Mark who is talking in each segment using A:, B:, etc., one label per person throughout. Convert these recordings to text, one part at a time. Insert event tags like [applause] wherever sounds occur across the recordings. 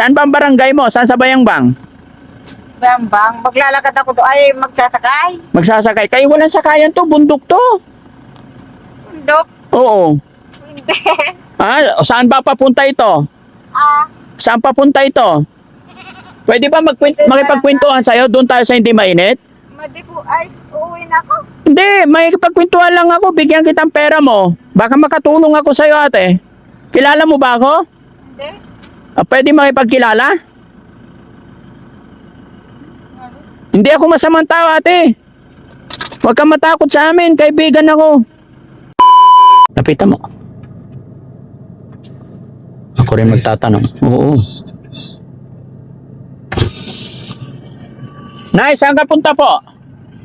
A: Saan ba ang barangay mo? Saan sa Bayangbang?
B: Bambang, maglalakad ako doon. Ay, magsasakay.
A: Magsasakay. Kayo walang sakayan to, bundok to.
B: Dok,
A: Oo.
B: hindi. [laughs]
A: Ah, saan ba papunta ito?
B: Ah,
A: Saan papunta ito? Pwede ba magkwent makipagkwentuhan sa'yo? Doon tayo sa hindi mainit?
B: madi po. Ay, uuwi na ako.
A: Hindi, may pagkwentuhan lang ako. Bigyan kitang pera mo. Baka makatulong ako sa'yo ate. Kilala mo ba ako?
B: Hindi.
A: Ah, pwede makipagkilala? Hindi ako masamang tao ate. Huwag kang matakot sa amin. Kaibigan ako. Lapitan mo. Ako rin magtatanong. Oo. Nay, saan ka punta po?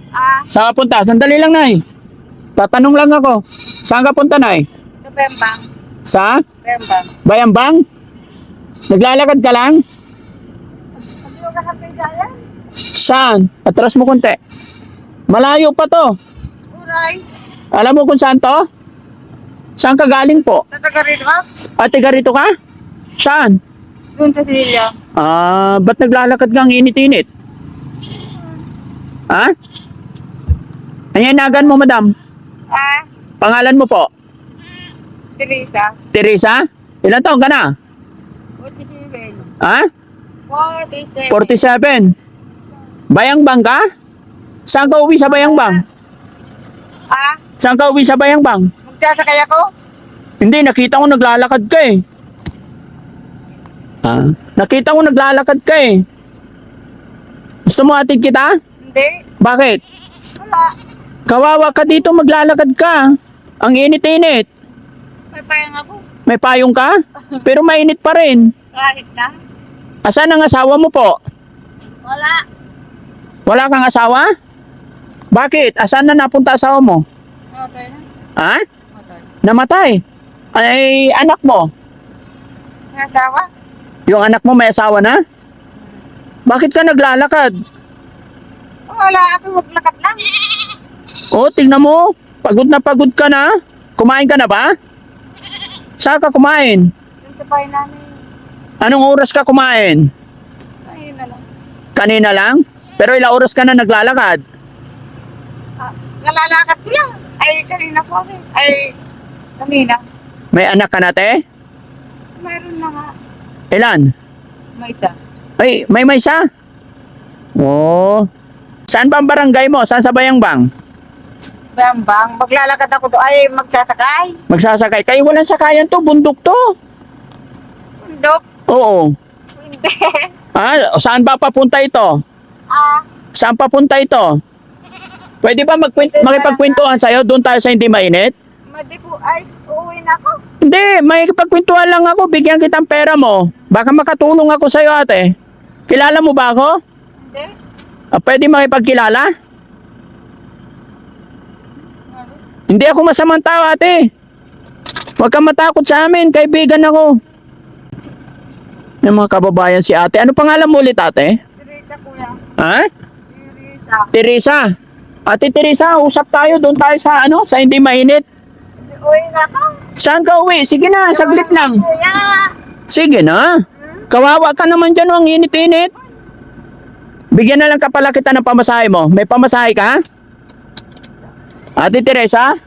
B: Ah,
A: Saan ka punta? Sandali lang, Nay. Tatanong lang ako. Saan ka punta, Nay?
B: sa Bambang.
A: Sa
B: Bambang.
A: Bayambang? Naglalakad ka lang? Saan? Atras mo konti. Malayo pa to.
B: Uray.
A: Alam mo kung saan to? Saan ka galing po?
B: Ako.
A: Ate ka rito ka? Saan?
B: Doon sa Silya.
A: Ah, ba't naglalakad kang init-init? Ha? Anyanagan mo, madam.
B: Ah,
A: Pangalan mo po?
B: Teresa.
A: Teresa? Ilan taon ka na?
B: 47.
A: Ha?
B: 47.
A: 47. Bayangbang ka? Saan ka uwi sa Bayangbang?
B: Ah,
A: Saan ka uwi sa Bayangbang?
B: magsasakay ako?
A: Hindi, nakita ko naglalakad ka eh. Ha? Nakita ko naglalakad ka eh. Gusto mo atid kita?
B: Hindi.
A: Bakit?
B: Wala.
A: Kawawa ka dito, maglalakad ka. Ang init-init.
B: May payang ako.
A: May payong ka? [laughs] Pero mainit pa rin.
B: Kahit na.
A: Asan ang asawa mo po?
B: Wala.
A: Wala kang asawa? Bakit? Asan na napunta asawa mo?
B: Okay na.
A: Ha?
B: Okay.
A: Namatay. Ay, anak mo.
B: May asawa?
A: Yung anak mo may asawa na? Bakit ka naglalakad?
B: Wala. Ako maglakad lang.
A: Oh, tingnan mo. Pagod na pagod ka na. Kumain ka na ba? Saan ka kumain?
B: Doon sa bahay namin.
A: Anong oras ka kumain?
B: Ayun na lang.
A: Kanina lang? Pero ilang oras ka na naglalakad?
B: Ah, nalalakad ko lang. Ay, kanina po ako. eh. Ay, kanina.
A: May anak ka na, te?
B: Mayroon na nga.
A: Ilan?
B: May isa.
A: Ay, may may isa? Oh. Saan ba ang barangay mo? Saan sa Bayangbang?
B: Bambang, maglalakad ako doon. Ay, magsasakay.
A: Magsasakay. Kayo walang sakayan to, bundok to.
B: Dok,
A: Oo.
B: hindi. [laughs]
A: Ah, saan ba papunta ito?
B: Ah,
A: Saan papunta ito? Pwede ba magkwent makipagkwentuhan sa'yo? Doon tayo sa hindi mainit?
B: madi po. Ay, uuwi na ako.
A: Hindi, may pagkwentuhan lang ako. Bigyan kitang pera mo. Baka makatulong ako sa'yo, ate. Kilala mo ba ako?
B: Hindi.
A: Ah, pwede makipagkilala? Hindi ako masamang tao, ate. Huwag kang matakot sa amin. Kaibigan ako. Yung mga kababayan si ate. Ano pangalan mo ulit, ate?
B: Teresa, kuya.
A: Ha?
B: Teresa.
A: Teresa. Ate Teresa, usap tayo. Doon tayo sa ano? Sa hindi mainit.
B: Uuwi na ako.
A: Saan ka uwi? Sige na, saglit lang.
B: Kuya.
A: Sige na. Kawawa ka naman dyan, oh, ang init-init. Bigyan na lang ka pala kita ng pamasahe mo. May pamasahe ka? Ate Teresa,
B: Ano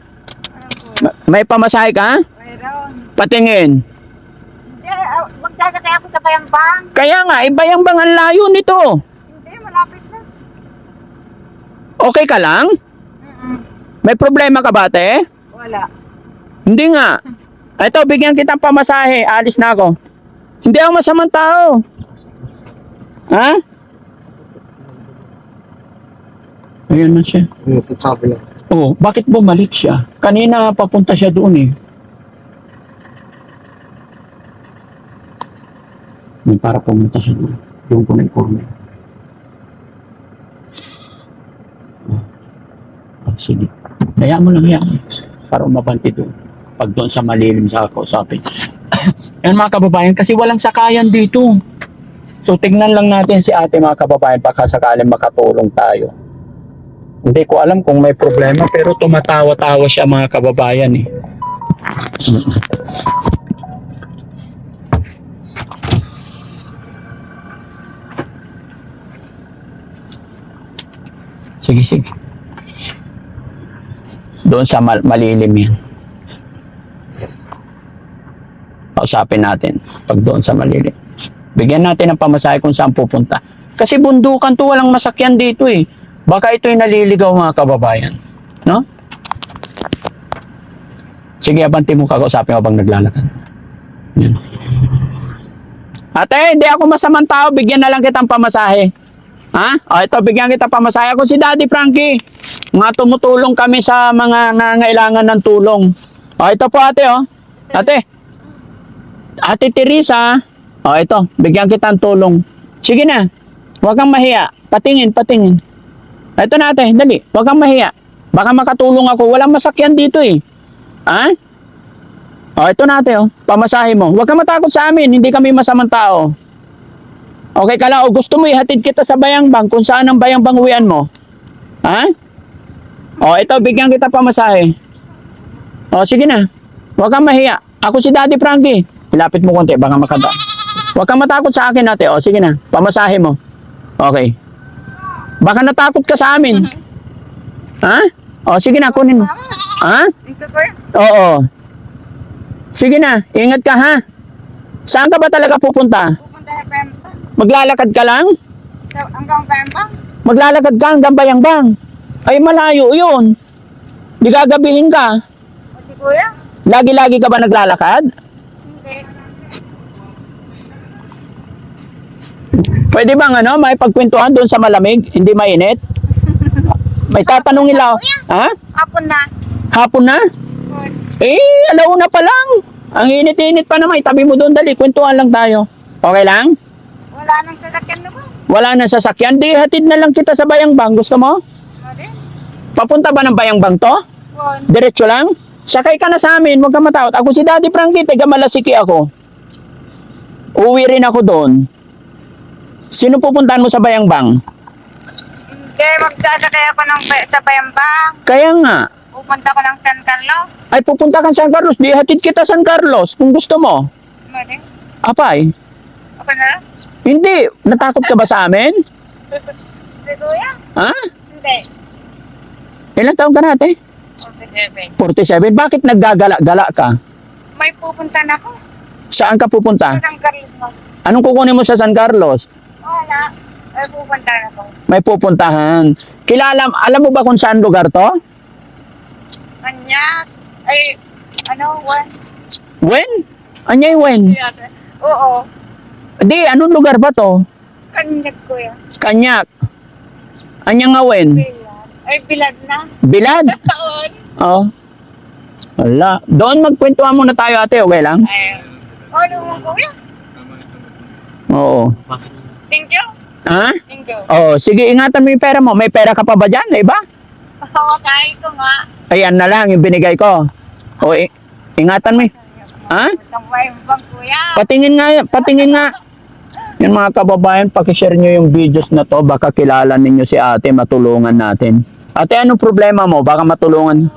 B: po?
A: ma- may pamasahe ka?
B: Mayroon.
A: Patingin.
B: Hindi, ah, magsasakay ako sa Bayambang.
A: Kaya nga, iba yung bang ang layo nito.
B: Hindi, malapit na.
A: Okay ka lang?
B: Mm-mm.
A: May problema ka ba, te?
B: Wala.
A: Hindi nga. Ito, bigyan kitang pamasahe. Alis na ako. Hindi ako masamang tao. Ha? Ayan na siya.
C: Lang.
A: Oh, bakit bumalik siya? Kanina papunta siya doon eh. May para pumunta siya doon. Yung ko na-informe. Oh, sige. Kaya mo lang yan. Para umabanti doon. Pag doon sa malilim sa kausapin. [coughs] Yan mga kababayan, kasi walang sakayan dito. So tingnan lang natin si ate mga kababayan baka sakaling makatulong tayo. Hindi ko alam kung may problema pero tumatawa-tawa siya mga kababayan eh. Sige, sige. Doon sa mal- malilim yan. Kausapin natin pag doon sa malilim. Bigyan natin ng pamasahe kung saan pupunta. Kasi bundukan to, walang masakyan dito eh. Baka ito'y naliligaw mga kababayan. No? Sige, abanti mo kakausapin habang naglalakad. Yan. Ate, hindi ako masamang tao. Bigyan na lang kitang pamasahe. Ha? O, ito, bigyan kita pamasahe. Ako si Daddy Frankie. Mga tumutulong kami sa mga nangailangan ng tulong. O, ito po ate, oh. Ate. Ate Teresa. O, ito. Bigyan kita ng tulong. Sige na. Huwag kang mahiya. Patingin, patingin. Ito na ate, dali. Huwag kang mahiya. Baka makatulong ako. Walang masakyan dito eh. Ha? O, ito na ate, oh. Pamasahe mo. Huwag kang matakot sa amin. Hindi kami masamang tao. Okay ka lang. O gusto mo ihatid kita sa Bayangbang kung saan ang Bayangbang uwian mo? Ha? O, ito. Bigyan kita pamasahe. O, sige na. Huwag kang mahiya. Ako si Daddy Frankie. Ilapit mo konti. Baka makada. Huwag kang matakot sa akin ate. O, sige na. Pamasahe mo. Okay. Baka natakot ka sa amin. [laughs] Ha? O, sige na. Kunin mo. Ha? Oo. Sige na, ingat ka ha. Saan ka ba talaga pupunta?
B: Pupunta Pemba.
A: Maglalakad ka lang?
B: Sa- Hanggang Pemba.
A: Maglalakad ka hanggang Bayangbang. Ay malayo yun. Di gagabihin ka.
B: Si kuya.
A: Lagi-lagi ka ba naglalakad?
B: Hindi.
A: Pwede bang ano, may pagkwentuhan doon sa malamig, hindi mainit? May tatanungin lang. Ha?
B: Hapon na.
A: Hapon na?
B: Good.
A: Eh, alauna pa lang. Ang init-init pa naman. Itabi mo doon, dali. Kwentuhan lang tayo. Okay lang?
B: Wala nang sasakyan na ba?
A: Wala na sasakyan. Di, hatid na lang kita sa Bayangbang. Gusto mo?
B: Din?
A: Papunta ba ng Bayangbang to?
B: Good.
A: Diretso lang? Sakay ka na sa amin, huwag ka matakot. Ako si Daddy Frankie, taga Malasiki ako. Uwi rin ako doon. Sino pupuntahan mo sa Bayangbang?
B: Hindi, magsasakay ako ng sa Bayambang.
A: Kaya nga,
B: Pupunta ko ng San Carlos.
A: ay pupunta ka sa San Carlos, di hatid kita San Carlos kung gusto mo.
B: Din?
A: Apay,
B: Okay na lang?
A: Hindi, natakot ka ba sa amin?
B: Si kuya?
A: Ha?
B: Hindi.
A: Ilang taon ka natin?
B: 47.
A: 47. Bakit naggagala-gala ka?
B: May pupunta na ako.
A: Saan ka pupunta?
B: Sa San Carlos mo.
A: Anong kukunin mo sa San Carlos?
B: Wala. May pupunta na ako.
A: May pupuntahan. Kilala, alam mo ba kung saan lugar to?
B: Kanya. Ay, ano, one.
A: When? Anyay when?
B: Oo.
A: Di, anong lugar ba to?
B: Kanyag kuya.
A: Kanyak. Anya nga when?
B: Bilad. Ay, bilad na.
A: Bilad. [laughs]
B: Taon.
A: Oh. Wala. Doon magkwentuhan muna tayo ate, okay lang?
B: Ay, ano mo kuya?
A: Oo.
B: Thank you.
A: Ha?
B: Thank you.
A: Oo, sige, ingatan mo yung pera mo. May pera ka pa ba dyan, iba?
B: Oo, tayo ko nga.
A: Ayan na lang yung binigay ko. O, i- ingatan mo. eh. Ha?
B: Bang kuya.
A: Patingin nga, patingin nga. Yan mga kababayan, pakishare nyo yung videos na to. Baka kilala ninyo si ate, matulungan natin. Ate, anong problema mo? Baka matulungan.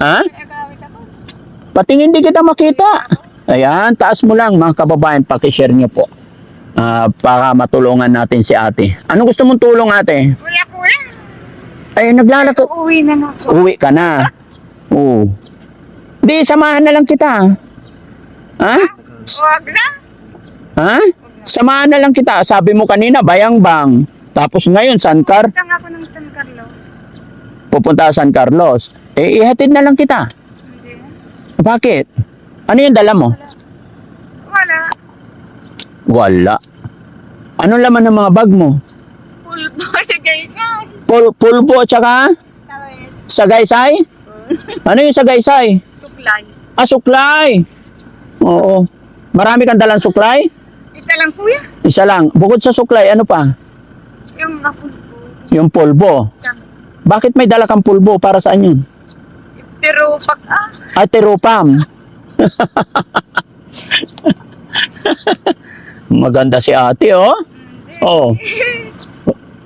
A: Ha?
B: Ay, gamit ako.
A: Patingin di kita makita. Ayan, taas mo lang mga kababayan, pakishare nyo po. Ah, para matulungan natin si ate. Ano gusto mong tulong ate?
B: Wala kuya.
A: Ay, naglalako.
B: Uuwi na na ako.
A: Uwi ka na. Oo. Di, samahan na lang kita. Ha?
B: Huwag na.
A: Ha? Samahan na lang kita. Sabi mo kanina, Bayangbang. Tapos ngayon, San Car,
B: Punta nga ako ng San Carlos.
A: pupunta sa San Carlos. Eh, ihatid na lang kita.
B: Hindi.
A: Bakit? Ano yung dala mo?
B: Wala.
A: Wala. Anong laman ng mga bag mo?
B: Pulot mo kasi guys.
A: Pul pulbo at saka sagaysay? Ano yung sagaysay?
B: Suklay.
A: Ah, suklay. Oo. Marami kang dalang suklay?
B: Ito lang kuya.
A: Isa lang. Bukod sa suklay, ano pa?
B: Yung napulpo.
A: Yung pulbo. Bakit may dala kang pulbo? Para saan yun?
B: Pero pag ah.
A: At teropam. Maganda si ate, oh. Oo.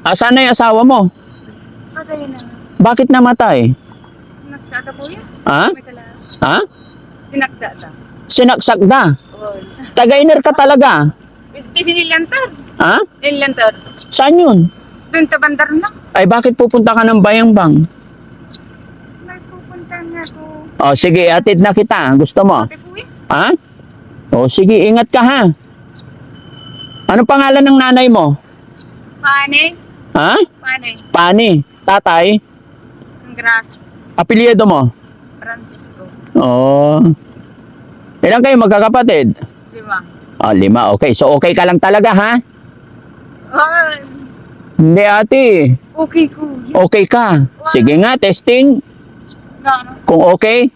A: Asan na yung asawa mo?
B: Patay na.
A: Bakit namatay?
B: Nagsata kuya.
A: Ha?
B: May talaga.
A: Ha?
B: Sinagsata.
A: Sinaksak na.
B: Oo.
A: Taga-iner ka talaga.
B: Ito sinilantad.
A: Ha?
B: Nilantad.
A: Saan yun?
B: Doon sa bandar na.
A: Ay, bakit pupunta ka ng Bayangbang?
B: May pupunta na ako.
A: O, sige, atid na kita. Gusto mo? Ha? O, sige, ingat ka ha. Anong pangalan ng nanay mo?
B: Pane.
A: Ha?
B: Pane.
A: Pani. Tatay?
B: Ang graso.
A: Apelyido mo?
B: Francisco.
A: Oo. Ilan kayo magkakapatid?
B: Di ba?
A: Ah, lima. Okay. So, okay ka lang talaga, ha?
B: Oh,
A: Hindi, ate.
B: okay kuya.
A: Okay ka. Sige nga, testing.
B: Na, ano?
A: Kung okay.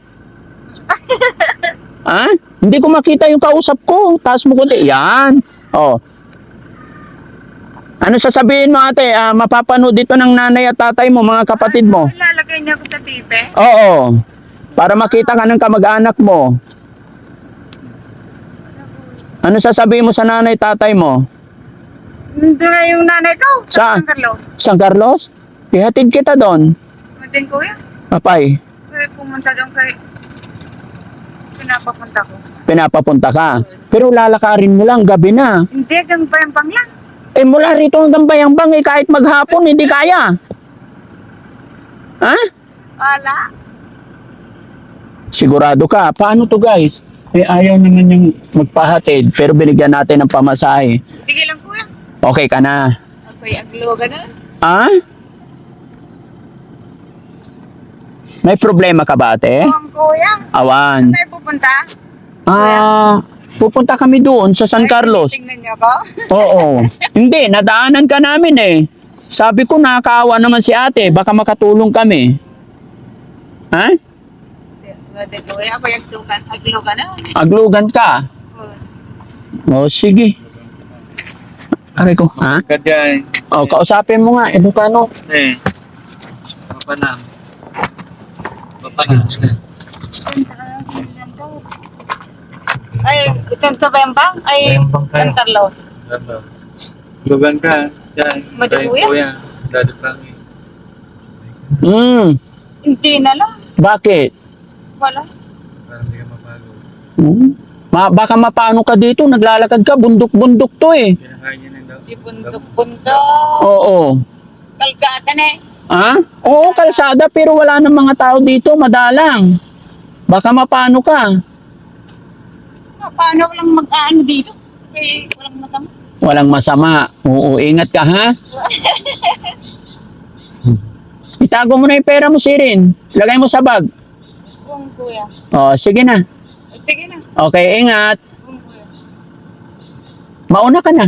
A: [laughs] ha? Hindi ko makita yung kausap ko. Taas mo kunti. Yan. Oh. Ano sasabihin mo, ate? Ah, mapapanood dito ng nanay at tatay mo, mga kapatid mo.
B: Lalagay niya ako sa tipe.
A: Oo. Para makita ka ng kamag-anak mo. Ano sasabihin mo sa nanay, tatay mo?
B: Nandun na yung nanay ko.
A: Saan?
B: San Carlos.
A: San Carlos? Ihatid kita doon.
B: Matin kuya.
A: Papay,
B: Kaya pumunta doon kay... Pinapapunta ko.
A: pinapapunta ka. Pero lalakarin mo lang, gabi na.
B: Hindi, pang lang.
A: Eh mula rito hanggang Bayambang, eh, kahit maghapon, hindi kaya. Ha?
B: Wala.
A: Sigurado ka. Paano to guys? Eh ayaw naman yung magpahatid, pero binigyan natin ng pamasahe.
B: Sige lang kuya.
A: Okay ka na.
B: Ako'y agloga na.
A: Ha? May problema ka ba, ate?
B: Ang kuya.
A: Awan.
B: Tayo pupunta.
A: Ah, pupunta kami doon sa San
B: Ay,
A: Carlos.
B: Tingnan niyo ako. [laughs]
A: Oo. Hindi, nadaanan ka namin eh. Sabi ko nakakaawa naman si ate, baka makatulong kami. Ha?
B: Mati kuya. Ako'y agsukan. Agloga na.
A: Aglugan ka.
B: Oh.
A: O, sige. Aray ko, ha?
C: Kadyan.
A: O, kausapin mo nga, Ilocano.
C: Eh. Papa na. Papa na.
B: Ay, Santo Bembang? Ay.
C: Ano? Lugan ka.
B: Mati
C: Tayo
B: kuya?
C: Dado Frankie.
A: Hmm,
B: Hindi na lang.
A: bakit?
B: Wala.
C: Parang hindi ka mapagod.
A: Hmm? Ma baka mapano ka dito, naglalakad ka, bundok-bundok to eh.
C: Kinakain niya ng daw.
B: Di bundok-bundok.
A: Oo.
B: Kalkata na eh.
A: Ha? Oo, kalsada, pero wala ng mga tao dito, madalang. Baka mapano ka.
B: Paano lang mag-ano dito? Kaya walang matama.
A: Walang masama. Oo, ingat ka ha. [laughs] Itago mo na yung pera mo, Sirin. Lagay mo sa bag.
B: Kuya.
A: O, sige na.
B: Sige na.
A: Okay, ingat. Mauna ka na.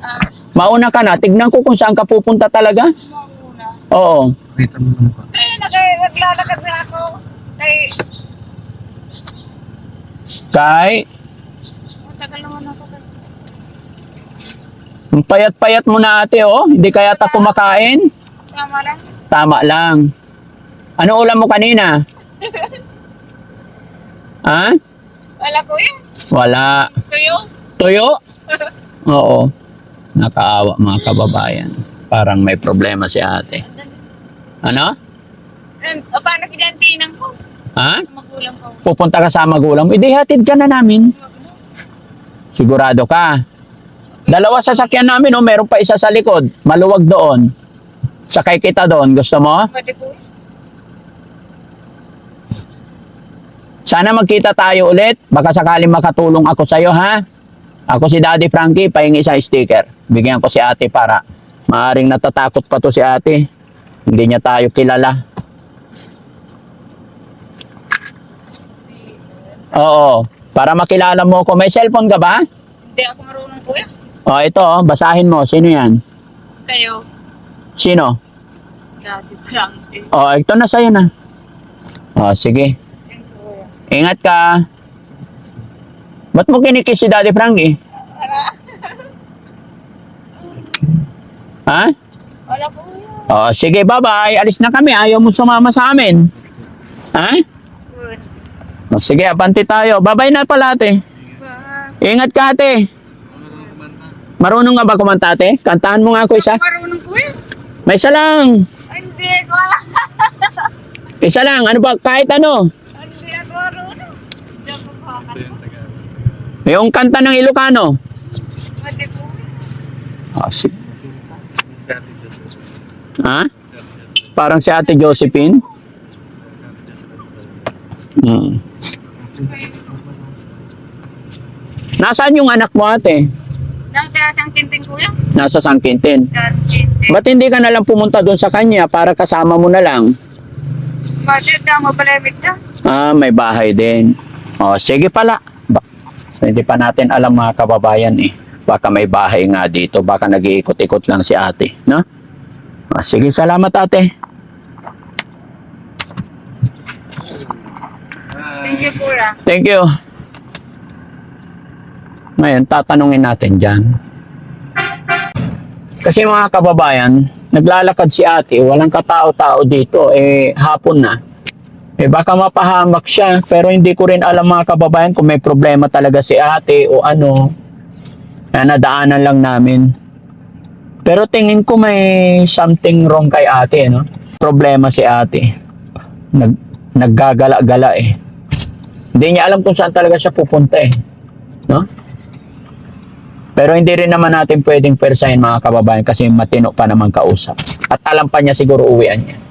B: Ah,
A: Mauna ka na. Tignan ko kung saan ka pupunta talaga.
B: mauna.
A: Oo.
C: Kita mo ng mukha.
B: Ay, nakay, naglalakad na ako. Kay,
A: Kay,
B: matagal naman ako.
A: ang payat-payat mo na ate, oh. Hindi kaya ta kumakain.
B: Tama lang.
A: Tama lang. Ano ulam mo kanina? [laughs] ha?
B: Wala kuya.
A: Wala.
B: Kayo?
A: Tuyo? [laughs] Oo. Nakaawa mga kababayan. Parang may problema si ate. Ano?
B: And, o, paano kinantinan ko?
A: Ha?
B: Sa magulang ko.
A: Pupunta ka sa magulang mo. Hindi, hatid ka na namin. Sigurado ka. Dalawa sasakyan namin, oh. Meron pa isa sa likod. Maluwag doon. Sakay kita doon. Gusto mo?
B: Pwede kuya.
A: Sana magkita tayo ulit. Baka sakaling makatulong ako sa'yo, ha? Ako si Daddy Frankie, pahingi sa sticker. Bigyan ko si ate para maaring natatakot pa to si ate. Hindi niya tayo kilala. Oo. Para makilala mo ko. May cellphone ka ba?
B: Hindi ako marunong kuya.
A: O, ito, oh, basahin mo. Sino yan?
B: Kayo.
A: Sino?
B: Dati Frankie.
A: O, ito na sa'yo na. O, sige. Ingat ka. Ba't mo kinikis si Daddy Frankie? Ha?
B: Wala kuya.
A: O, sige, bye-bye. Alis na kami. Ayaw mo sumama sa amin. Ha?
B: Good.
A: O, sige, abanti tayo. Bye-bye na pala, ate.
B: Bye.
A: Ingat ka, ate. Marunong nga ba kumanta, ate? Kantahan mo nga ako isa.
B: Marunong kuya.
A: May isa lang.
B: Hindi ko alam. [laughs]
A: Isa lang. Ano ba? Kahit ano.
B: Hindi ako marunong. Hindi ako makakanta.
A: Yung kanta ng Ilocano.
B: Pwede kuya.
A: O, sige. Ha? Parang si Ate Josephine? Hmm. Nasaan yung anak mo ate?
B: Nasa ang tinting kuya.
A: Nasa San Quintin.
B: San Tinting.
A: Ba't hindi ka na lang pumunta doon sa kanya para kasama mo na lang?
B: Bakit daw mapalamit na?
A: Ah, may bahay din. O, sige pala. So, hindi pa natin alam mga kababayan eh. Baka may bahay nga dito. Baka nag-iikot-ikot lang si ate. No? Ah, sige, salamat ate.
B: Thank you kuya.
A: Thank you. Ngayon, tatanungin natin dyan. Kasi mga kababayan, naglalakad si ate, walang katao-tao dito, eh hapon na. Eh baka mapahamak siya, pero hindi ko rin alam mga kababayan kung may problema talaga si ate o ano. Na nadaanan lang namin. Pero tingin ko may something wrong kay ate, no? Problema si ate. Nag, naggagala-gala eh. Hindi niya alam kung saan talaga siya pupunta eh. No? Pero hindi rin naman natin pwedeng persahin mga kababayan kasi matino pa naman kausap. At alam pa niya siguro uwian niya.